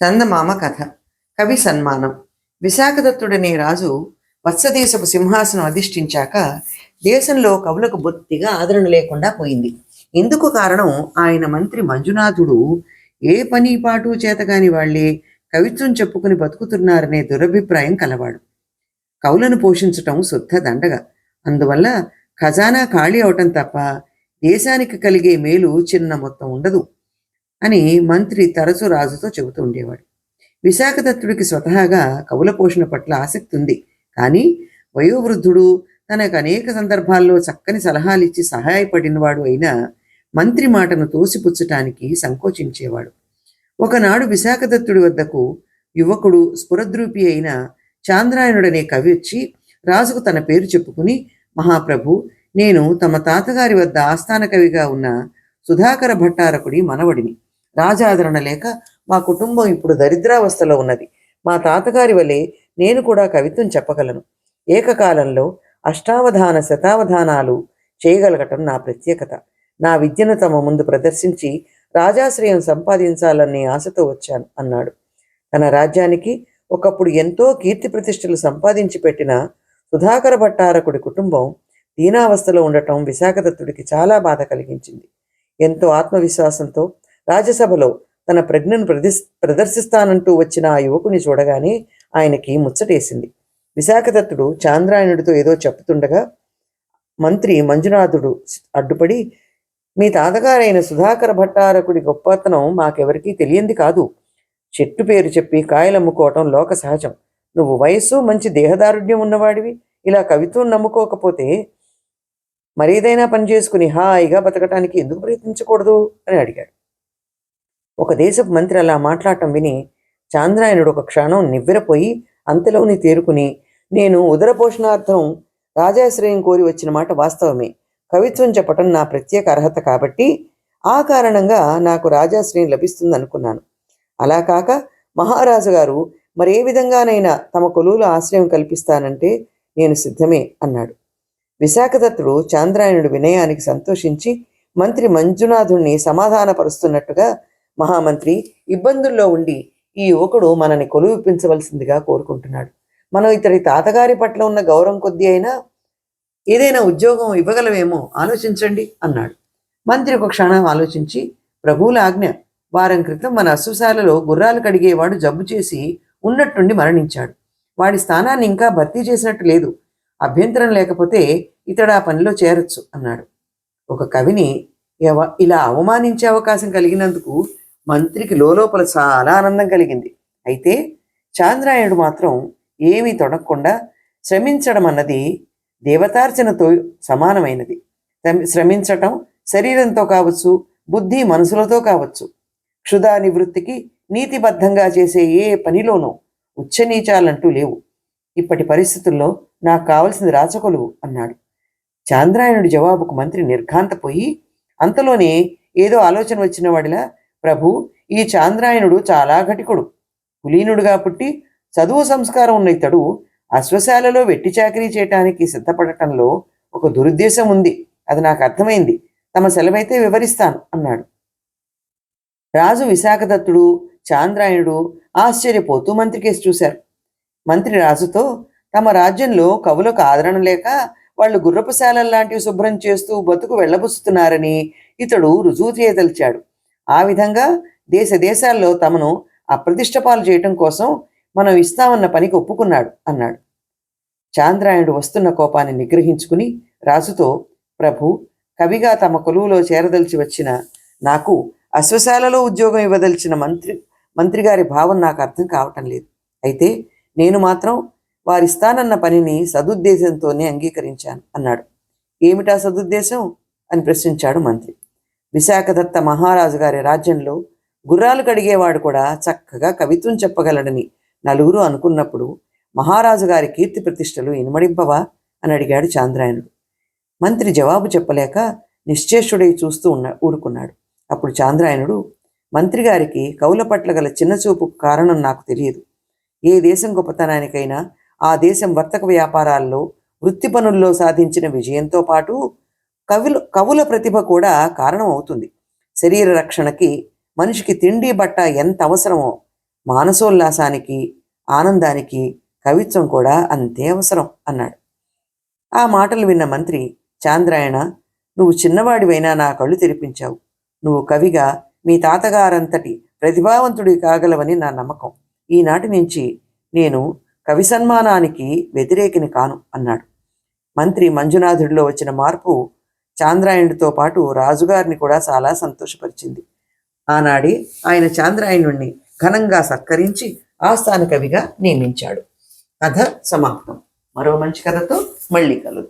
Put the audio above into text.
చందమామ కథ. కవి సన్మానం. విశాఖదత్తుడనే రాజు వత్సదేశపు సింహాసనం అధిష్ఠించాక దేశంలో కవులకు బొత్తిగా ఆదరణ లేకుండా పోయింది. ఇందుకు కారణం ఆయన మంత్రి మంజునాథుడు ఏ పని పాటు చేతగాని వాళ్ళే కవిత్వం చెప్పుకుని బతుకుతున్నారనే దురభిప్రాయం కలవాడు. కవులను పోషించటం శుద్ధ దండగ. అందువల్ల ఖజానా ఖాళీ అవటం తప్ప దేశానికి కలిగే మేలు చిన్న మొత్తం ఉండదు. అని మంత్రి తరచు రాజుతో చెబుతూ ఉండేవాడు. విశాఖదత్తుడికి స్వతహాగా కవుల పోషణ పట్ల ఆసక్తి ఉంది. కానీ వయోవృద్ధుడు తనకు అనేక సందర్భాల్లో చక్కని సలహాలు ఇచ్చి సహాయపడినవాడు అయినా మంత్రి మాటను తోసిపుచ్చటానికి సంకోచించేవాడు. ఒకనాడు విశాఖదత్తుడి వద్దకు యువకుడు స్ఫురద్రూపి అయిన చాంద్రాయణుడనే కవి వచ్చి రాజుకు తన పేరు చెప్పుకుని మహాప్రభు నేను తమ తాతగారి వద్ద ఆస్థాన కవిగా ఉన్న సుధాకర భట్టారకుడి మనవడిని. రాజాదరణ లేక మా కుటుంబం ఇప్పుడు దరిద్రావస్థలో ఉన్నది. మా తాతగారి వలె నేను కూడా కవిత్వం చెప్పగలను. ఏకకాలంలో అష్టావధాన శతావధానాలు చేయగలగటం నా ప్రత్యేకత. నా విద్యను తమ ముందు ప్రదర్శించి రాజాశ్రయం సంపాదించాలనే ఆశతో వచ్చాను అన్నాడు. తన రాజ్యానికి ఒకప్పుడు ఎంతో కీర్తి ప్రతిష్టలు సంపాదించి పెట్టిన సుధాకర భట్టారకుడి కుటుంబం దీనావస్థలో ఉండటం విశాఖదత్తుడికి చాలా బాధ కలిగించింది. ఎంతో ఆత్మవిశ్వాసంతో రాజ్యసభలో తన ప్రజ్ఞను ప్రదర్శ ప్రదర్శిస్తానంటూ వచ్చిన ఆ యువకుని చూడగానే ఆయనకి ముచ్చటేసింది. విశాఖదత్తుడు చాంద్రాయణుడితో ఏదో చెప్తుండగా మంత్రి మంజునాథుడు అడ్డుపడి మీ తాతగారైన సుధాకర భట్టారకుడి గొప్పతనం మాకెవరికీ తెలియంది కాదు. చెట్టు పేరు చెప్పి కాయలు అమ్ముకోవటం లోక సహజం. నువ్వు వయస్సు మంచి దేహదారుఢ్యం ఉన్నవాడివి. ఇలా కవిత్వం నమ్ముకోకపోతే మరేదైనా పని చేసుకుని హాయిగా బతకటానికి ఎందుకు ప్రయత్నించకూడదు? అని అడిగాడు. ఒక దేశపు మంత్రి అలా మాట్లాడటం విని చాంద్రాయణుడు ఒక క్షణం నివ్వెరపోయి అంతలోని తేరుకుని నేను ఉదర పోషణార్థం రాజాశ్రయం కోరి వచ్చిన మాట వాస్తవమే. కవిత్వం చెప్పటం నా ప్రత్యేక అర్హత కాబట్టి ఆ కారణంగా నాకు రాజాశ్రయం లభిస్తుంది అనుకున్నాను అలా కాక మహారాజు గారు మరే విధంగానైనా తమ కొలువులు ఆశ్రయం కల్పిస్తానంటే నేను సిద్ధమే అన్నాడు. విశాఖదత్తుడు చాంద్రాయణుడు వినయానికి సంతోషించి మంత్రి మంజునాథుణ్ణి సమాధానపరుస్తున్నట్టుగా మహామంత్రి ఇబ్బందుల్లో ఉండి ఈ యువకుడు మనని కొలువిప్పించవలసిందిగా కోరుకుంటున్నాడు. మనం ఇతడి తాతగారి పట్ల ఉన్న గౌరవం కొద్దీ అయినా ఏదైనా ఉద్యోగం ఇవ్వగలవేమో ఆలోచించండి అన్నాడు. మంత్రి ఒక క్షణం ఆలోచించి ప్రభువుల ఆజ్ఞ వారం క్రితం మన అశ్వశాలలో గుర్రాలు కడిగేవాడు జబ్బు చేసి ఉన్నట్టుండి మరణించాడు. వాడి స్థానాన్ని ఇంకా భర్తీ చేసినట్టు లేదు. అభ్యంతరం లేకపోతే ఇతడు ఆ పనిలో చేరొచ్చు అన్నాడు. ఒక కవిని ఎవ- ఇలా అవమానించే అవకాశం కలిగినందుకు మంత్రికి లోపల చాలా ఆనందం కలిగింది. అయితే చాంద్రాయణుడు మాత్రం ఏమీ తొడగకుండా శ్రమించడం అన్నది దేవతార్చనతో సమానమైనది. శ్రమించటం శరీరంతో కావచ్చు బుద్ధి మనసులతో కావచ్చు. క్షుధా నివృత్తికి నీతిబద్ధంగా చేసే ఏ పనిలోనూ ఉచ్చనీచాలంటూ లేవు. ఇప్పటి పరిస్థితుల్లో నాకు కావలసింది రాచకొలువు అన్నాడు. చాంద్రాయణుడి జవాబుకు మంత్రి నిర్ఘాంతపోయి అంతలోనే ఏదో ఆలోచన వచ్చిన వాడిలా ప్రభు ఈ చాంద్రాయణుడు చాలా ఘటికుడు. కులీనుడుగా పుట్టి చదువు సంస్కారం ఉన్న ఇతడు అశ్వశాలలో వెట్టి చాకరీ చేయటానికి సిద్ధపడటంలో ఒక దురుద్దేశం ఉంది. అది నాకు అర్థమైంది. తమ సెలవైతే వివరిస్తాను అన్నాడు. రాజు విశాఖదత్తుడు చాంద్రాయణుడు ఆశ్చర్యపోతూ మంత్రికేసి చూశారు. మంత్రి రాజుతో తమ రాజ్యంలో కవులకు ఆదరణ లేక వాళ్ళు గుర్రపుశాలల్లాంటివి శుభ్రం చేస్తూ బతుకు వెళ్ళబుస్తున్నారని ఇతడు రుజువు చేయదలిచాడు. ఆ విధంగా దేశ దేశాల్లో తమను అప్రతిష్టపాలు చేయటం కోసం మనం ఇస్తామన్న పనికి ఒప్పుకున్నాడు అన్నాడు. చాంద్రాయణుడు వస్తున్న కోపాన్ని నిగ్రహించుకుని రాజుతో ప్రభు కవిగా తమ కొలువులో చేరదలిచి వచ్చిన నాకు అశ్వశాలలో ఉద్యోగం ఇవ్వదలిచిన మంత్రి మంత్రిగారి భావం నాకు అర్థం కావటం లేదు. అయితే నేను మాత్రం వారిస్తానన్న పనిని సదుద్దేశంతోనే అంగీకరించాను అన్నాడు. ఏమిటా సదుద్దేశం? అని ప్రశ్నించాడు మంత్రి. విశాఖదత్త మహారాజు గారి రాజ్యంలో గుర్రాలు కడిగేవాడు కూడా చక్కగా కవిత్వం చెప్పగలడని నలుగురు అనుకున్నప్పుడు మహారాజు గారి కీర్తి ప్రతిష్టలు ఇనుమడింపవా అని అడిగాడు చాంద్రాయణుడు మంత్రి జవాబు చెప్పలేక నిశ్చేష్టుడై చూస్తూ ఉన్న ఊరుకున్నాడు. అప్పుడు చాంద్రాయణుడు మంత్రి గారికి కవుల పట్ల గల చిన్నచూపు కారణం నాకు తెలియదు. ఏ దేశం గొప్పతనానికైనా ఆ దేశం వర్తక వ్యాపారాల్లో వృత్తి పనుల్లో సాధించిన విజయంతో పాటు కవుల కవుల ప్రతిభ కూడా కారణం అవుతుంది శరీర రక్షణకి మనిషికి తిండి బట్ట ఎంత అవసరమో మానసోల్లాసానికి ఆనందానికి కవిత్వం కూడా అంతే అవసరం అన్నాడు. ఆ మాటలు విన్న మంత్రి చాంద్రాయణ నువ్వు చిన్నవాడివైనా నా కళ్ళు తెరిపించావు. నువ్వు కవిగా మీ తాతగారంతటి ప్రతిభావంతుడి కాగలవని నా నమ్మకం. ఈనాటి నుంచి నేను కవి సన్మానానికి వ్యతిరేకిని కాను అన్నాడు. మంత్రి మంజునాథుడిలో వచ్చిన మార్పు చాంద్రాయణుడితో పాటు రాజుగారిని కూడా చాలా సంతోషపరిచింది. ఆనాడే ఆయన చాంద్రాయణుణ్ణి ఘనంగా సత్కరించి ఆస్థాన కవిగా నియమించాడు. కథ సమాప్తం. మరో మంచి కథతో మళ్ళీ కలుద్దాం.